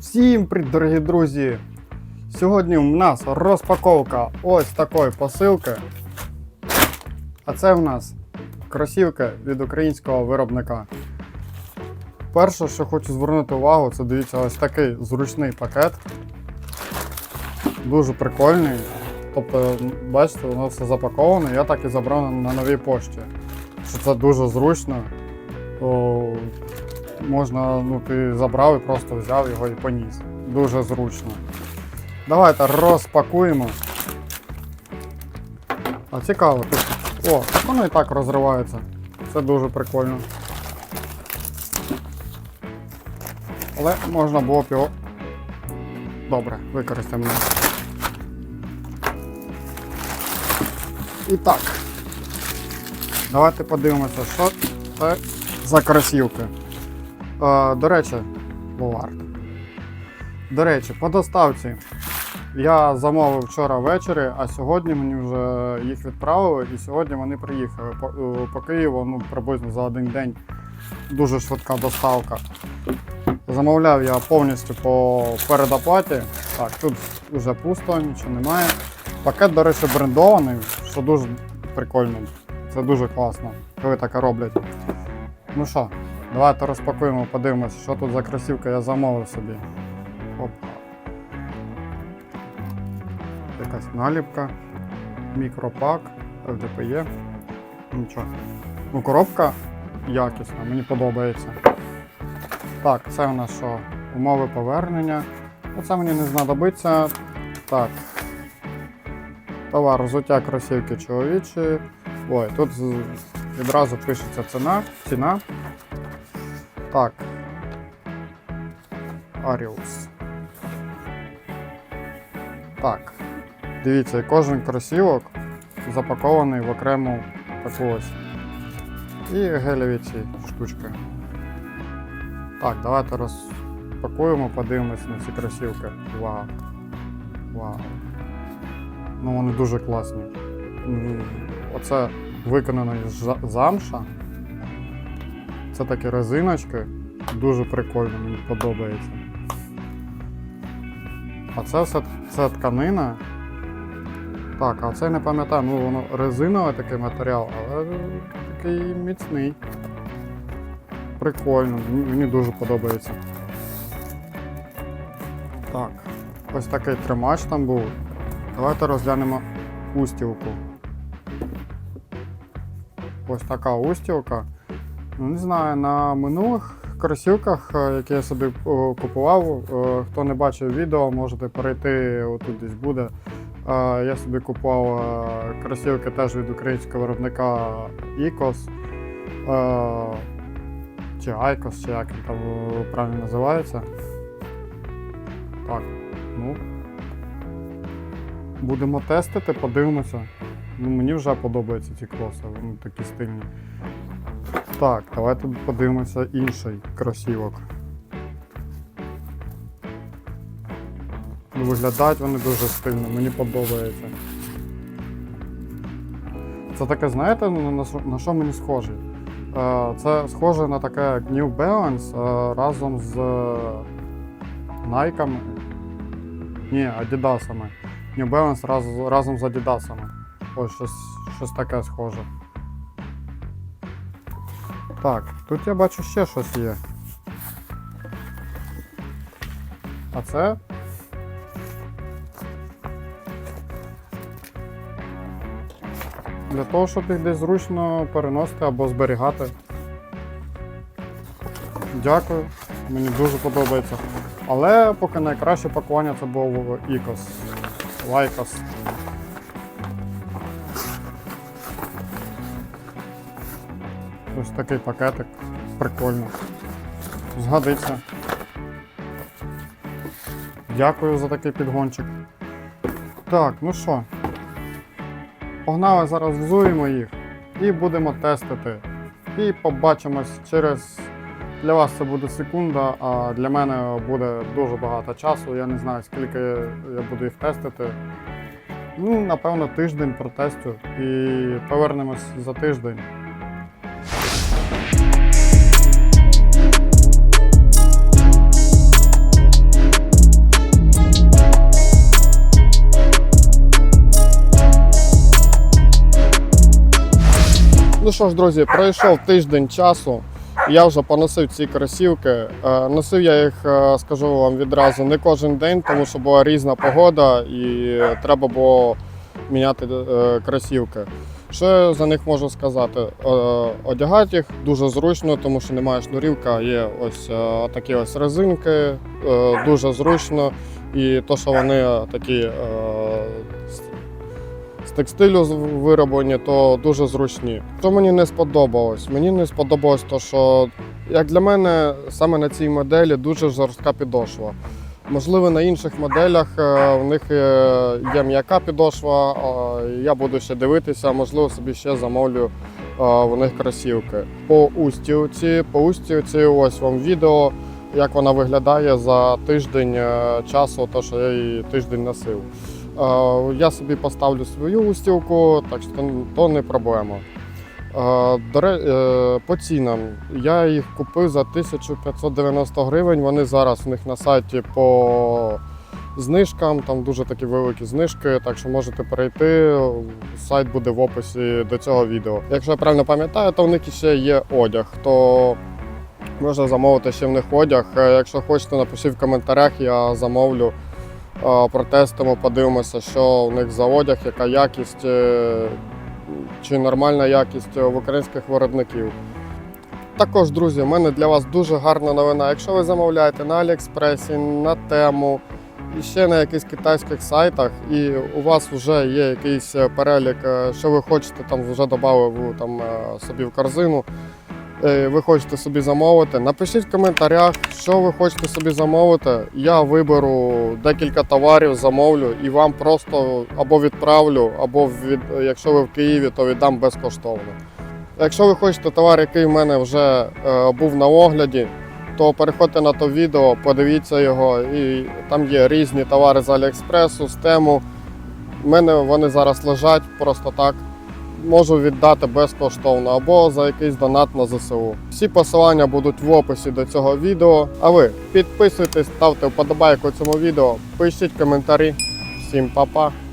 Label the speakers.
Speaker 1: Всім привіт, дорогі друзі! Сьогодні у нас розпаковка ось такої посилки. А це у нас кросівки від українського виробника. Перше, що хочу звернути увагу, це дивіться ось такий зручний пакет. Дуже прикольний. Тобто, бачите, воно все запаковане, я так і забрав на новій пошті. Що це дуже зручно. Можна, ну ти забрав і просто взяв його і поніс. Дуже зручно. Давайте розпакуємо. А цікаво тут. О, воно і так розривається. Це дуже прикольно. Але можна було б його. Добре, використаємо. І так. Давайте подивимося, що це за кросівки. До речі, Бовард. До речі, по доставці. Я замовив вчора ввечері, а сьогодні мені вже їх відправили, і сьогодні вони приїхали по, е, по Києву ну, приблизно за один день. Дуже швидка доставка. Замовляв я повністю по передоплаті. Так, тут вже пусто, нічого немає. Пакет, до речі, брендований, що дуже прикольно. Це дуже класно, коли таке роблять. Ну що, давайте розпакуємо, подивимося, що тут за кросівка я замовив собі. Опа. Якась наліпка, мікропак, ЛДПЄ. Нічого. Ну, коробка якісна, мені подобається. Так, це у нас що? Умови повернення. Оце мені не знадобиться. Так. Товар, взуття кросівки чоловічі. Ой, тут відразу пишеться ціна. ціна. Так. Аріус. Так. Дивіться, кожен кросівок запакований в окрему таку ось. І гелеві ці штучки. Так, давайте розпакуємо, подивимось на ці кросівки. Вау. Вау. Ну вони дуже класні. Оце виконано із замша. Це такі резиночки. Дуже прикольно, мені подобається. А це все це тканина. Так, а це не пам'ятаю, ну воно резиновий такий матеріал, але такий міцний. Прикольно, мені, дуже подобається. Так, ось такий тримач там був. Давайте розглянемо устілку. Ось така устілка. Ну, не знаю, на минулих кросівках, е, які я собі купував, е, хто не бачив відео, можете перейти, отут десь буде. Е, Я собі купував кросівки теж від українського виробника Icos. Чи Icos, чи як він там правильно називається. Так, ну. Будемо тестити, подивимося. Ну, мені вже подобаються ці кроси, вони такі стильні. Так, давайте подивимося інший кросівок. Ну, Виглядають вони дуже стильно, мені подобається. Це таке, знаєте, на, що- мені схоже? Е, Це схоже на таке New Balance е, разом з е, Nike. Ні, Адідасами. New Balance раз, разом з Адідасами. Ось щось, щось таке схоже. Так, тут я бачу ще щось є. А це. Для того, щоб їх десь зручно переносити або зберігати. Дякую, мені дуже подобається. Але поки найкраще пакування це був Ікос. Лайкос. Такий пакетик. Прикольно. Згодиться. Дякую за такий підгончик. Так, ну що. Погнали, зараз взуємо їх і будемо тестити. І побачимось через. Для вас це буде секунда, а для мене буде дуже багато часу. Я не знаю, скільки я буду їх тестити. Ну, напевно, тиждень протестю і повернемось за тиждень.
Speaker 2: Що ж, друзі, пройшов тиждень часу. Я вже поносив ці кросівки. Е, Носив я їх, е, скажу вам відразу, не кожен день, тому що була різна погода і треба було міняти е, кросівки. Що я за них можу сказати? Одягати їх дуже зручно, тому що немає шнурівка, є ось такі ось резинки, дуже зручно. І то, що вони такі текстилю вироблені, то дуже зручні. Що мені не сподобалось? Мені не сподобалось то, що як для мене саме на цій моделі дуже жорстка підошва. Можливо, на інших моделях е, в них е, є м'яка підошва. Я буду ще дивитися, можливо, собі ще замовлю е, в них кросівки. По устілці, по устілці, ось вам відео, як вона виглядає за тиждень часу, то що я її тиждень носив. Е, Я собі поставлю свою устілку, так що то не проблема. Е, е, по цінам я їх купив за 1590 гривень. Вони зараз в них на сайті по знижкам, там дуже такі великі знижки, так що можете перейти. Сайт буде в описі до цього відео. Якщо я правильно пам'ятаю, то в них ще є одяг. То можна замовити ще в них одяг. Якщо хочете, напишіть в коментарях, я замовлю. Е, Протестимо, подивимося, що в них за одяг, яка якість, е, чи нормальна якість в українських виробників. Також, друзі, у мене для вас дуже гарна новина. Якщо ви замовляєте на Аліекспресі, на тему і ще на якихось китайських сайтах, і у вас вже є якийсь е, перелік, е, що ви хочете, там вже додали е, собі в корзину. Е, Ви хочете собі замовити, напишіть в коментарях, що ви хочете собі замовити. Я виберу декілька товарів, замовлю і вам просто або відправлю, або від, якщо ви в Києві, то віддам безкоштовно. Якщо ви хочете товар, який в мене вже е, був на огляді, то переходьте на то відео, подивіться його. І там є різні товари з Аліекспресу, з тему. У мене вони зараз лежать просто так. Можу віддати безкоштовно або за якийсь донат на ЗСУ. Всі посилання будуть в описі до цього відео. А ви підписуйтесь, ставте вподобайку цьому відео, пишіть коментарі. Всім па-па!